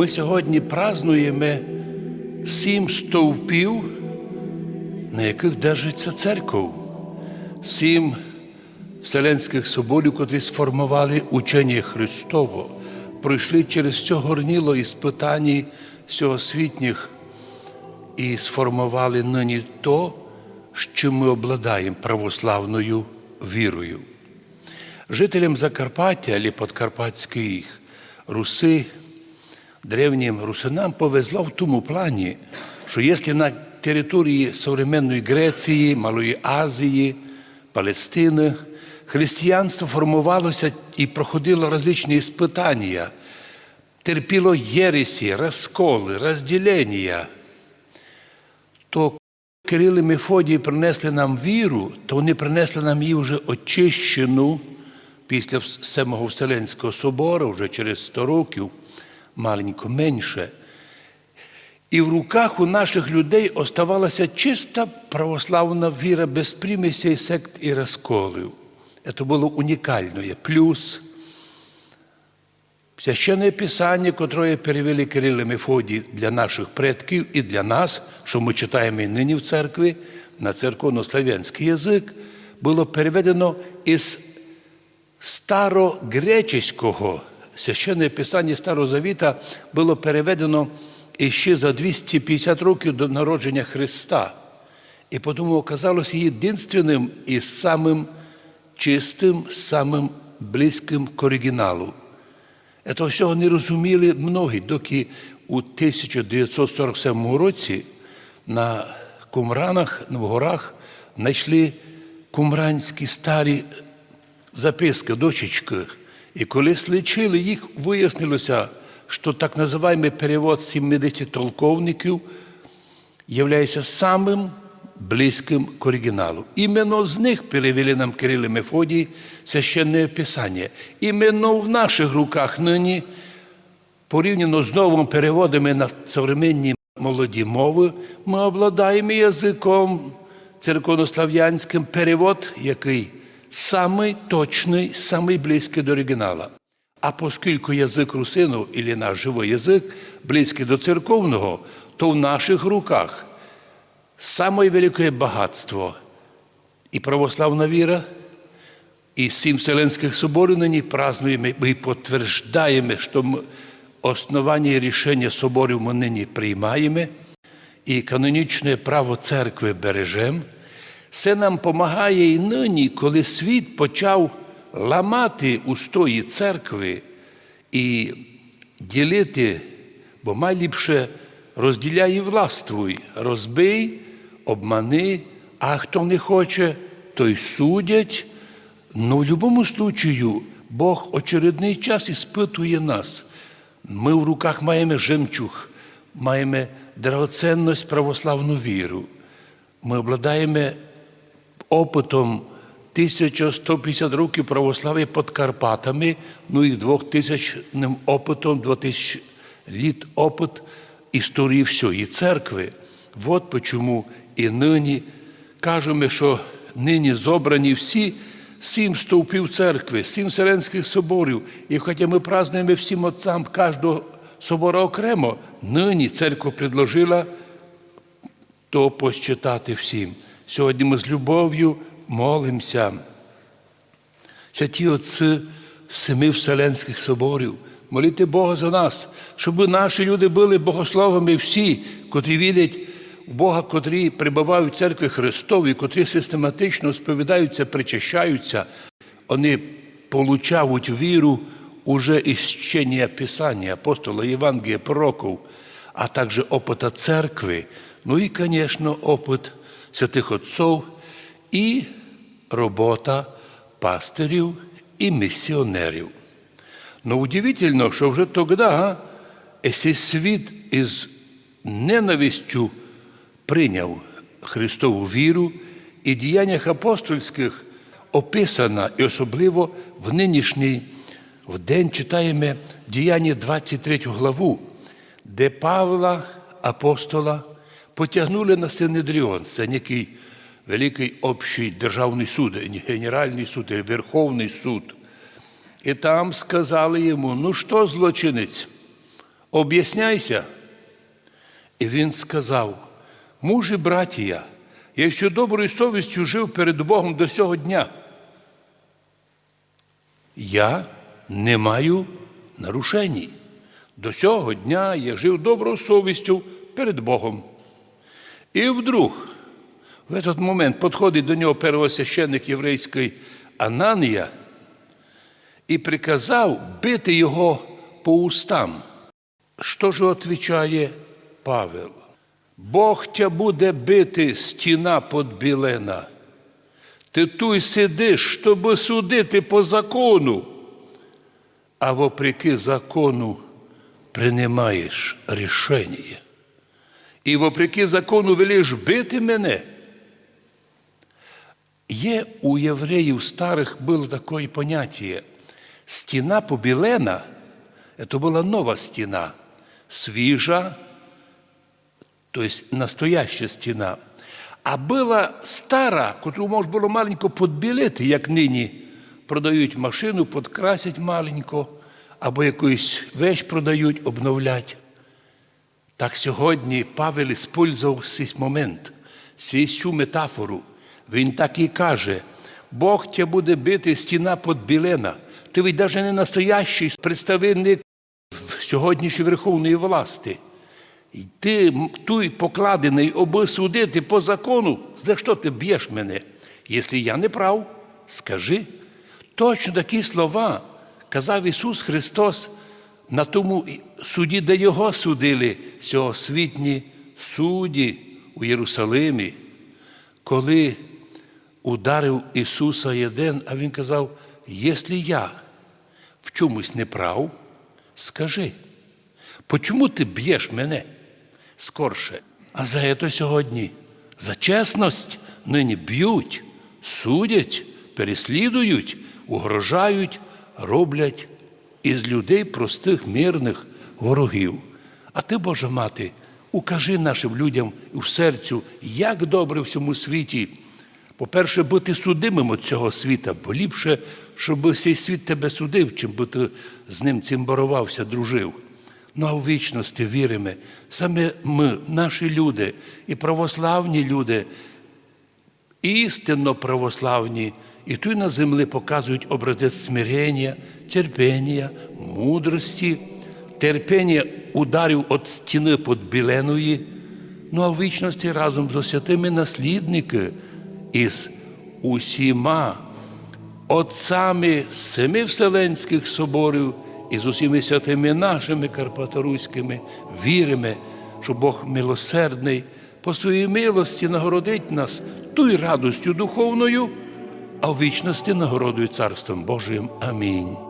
Ми сьогодні празнуємо сім стовпів, на яких держиться церков, сім Вселенських соборів, котрі сформували учення Христово, пройшли через все горніло іспитані всеосвітніх і сформували нині то, що ми обладаємо православною вірою. Жителям Закарпаття або Подкарпатської Руси, древнім русинам повезло в тому плані, що якщо на території современної Греції, Малої Азії, Палестини християнство формувалося і проходило различні іспитання, терпіло єресі, розколи, розділення, то Кирил і Мефодій принесли нам віру, то вони принесли нам її вже очищену після Семого Вселенського собору, вже через 100 років, маленько менше. І в руках у наших людей оставалася чиста православна віра без примісей, сект і розколів. Це було унікальне. Плюс Священне Писання, котре перевели Кирил і Мефодій для наших предків і для нас, що ми читаємо і нині в церкві, на церковнослов'янський язик, було переведено із старогреческого, священне Писання Старого Завіта було переведено іще за 250 років до народження Христа. І тому оказалося єдинственним і самим чистим, самим близьким к оригіналу. Це всього не розуміли многі, доки у 1947 році на Кумранах, в горах, знайшли кумранські старі записки, дочечки. І коли сличили їх, вияснилося, що так називаємо перевод 70 толковників є самим близьким к оригіналу. Іменно з них перевели нам Кирил і Мефодій священне Писання. Іменно в наших руках нині, порівняно з новими переводами на современні молоді мови, ми обладаємо язиком церковнослав'янським перевод, який самий точний, самий близький до оригінала. А оскільки язик русину, або наш живий язик, близький до церковного, то в наших руках самое великое багатство і православна віра, і сім Вселенських соборів нині празднуємо і підтверджуємо, що ми основання і рішення соборів ми нині приймаємо, і канонічне право церкви бережемо. Це нам допомагає і нині, коли світ почав ламати устої церкви і ділити, бо найліпше розділяй і властвуй, розбий, обмани, а хто не хоче, той судять. Ну, в будь-якому случаю Бог очередний час іспитує нас. Ми в руках маємо жемчуг, маємо драгоценність православну віру. Ми обладаємо опитом 1150 років православ'я під Карпатами, ну і 2000 опитом, 2000 літ опит історії всієї церкви. От чому і нині кажемо, що нині зобрані всі сім стовпів церкви, сім Вселенських соборів. І хоча ми празднуємо всім отцям кожного собора окремо, нині церква предложила то посчитати всім. Сьогодні ми з любов'ю молимося. Святі отці семи Вселенських соборів, моліти Бога за нас, щоб наші люди були богословами всі, котрі вірять в Бога, котрі прибувають в церкві Христові, котрі систематично сповідаються, причащаються, вони получають віру уже із чтення Писання, апостола Євангелія, пророків, а також опита церкви, ну і, звісно, опит святих отців і робота пастирів і місіонерів. Но удивительно, що вже тоді, якщо світ із ненавистю прийняв Христову віру і діяннях апостольських описано, і особливо в нинішній в день читаємо діяння 23 главу, де Павла, апостола, потягнули на Синедріон, це некий великий общий державний суд, не Генеральний суд, Верховний суд. І там сказали йому: ну що, злочинець, об'ясняйся. І він сказав: мужі, братія, я ще доброю совістю жив перед Богом до сього дня. Я не маю нарушень. До сього дня я жив доброю совістю перед Богом. І вдруг, в этот момент підходить до нього первосвященник єврейський Ананія і приказав бити його по устам. Що ж відповідає Павел? Бог тя буде бити стіна подбілена. Ти туй сидиш, щоб судити по закону, а вопреки закону приймаєш рішення. І вопреки закону велиш бити мене. Є у євреїв старих було таке поняття. Стіна побілена, це була нова стіна, свіжа, тобто настояща стіна. А була стара, яку можна було маленько подбілити, як нині продають машину, подкрасять маленько, або якусь вещь продають, обновлять. Так сьогодні Павел использував цей момент, цю метафору. Він так і каже: Бог тебе буде бити стіна подбілена. Ти ведь навіть не настоящий представник сьогоднішньої верховної власти. І ти той покладений, аби судити по закону, за що ти б'єш мене? Якщо я не прав, скажи. Точно такі слова казав Ісус Христос на тому суді, де Його судили, сьогосвітні судді у Єрусалимі, коли ударив Ісуса єдин, а Він казав, якщо я в чомусь не прав, скажи, почому ти б'єш мене скорше? А за це сьогодні, за чесність нині б'ють, судять, переслідують, угрожають, роблять із людей простих мирних ворогів. А ти, Божа мати, укажи нашим людям в серцю, як добре в цьому світі. По-перше, бути судимим від цього світа, бо ліпше, щоб цей світ тебе судив, чим би ти з ним цим борувався, дружив. Ну а в вічності віримо, саме ми, наші люди, і православні люди, істинно православні, і тут на землі показують образець смирення, терпіння, мудрості, терпіння ударів від стіни подбіленої, ну а в вічності разом з святими наслідники із усіма. Отцями семи Вселенських соборів і з усіми святими нашими Карпаторуськими віримо, що Бог милосердний по своїй милості нагородить нас тою радостю духовною, а в вічності нагородою Царством Божим. Амінь.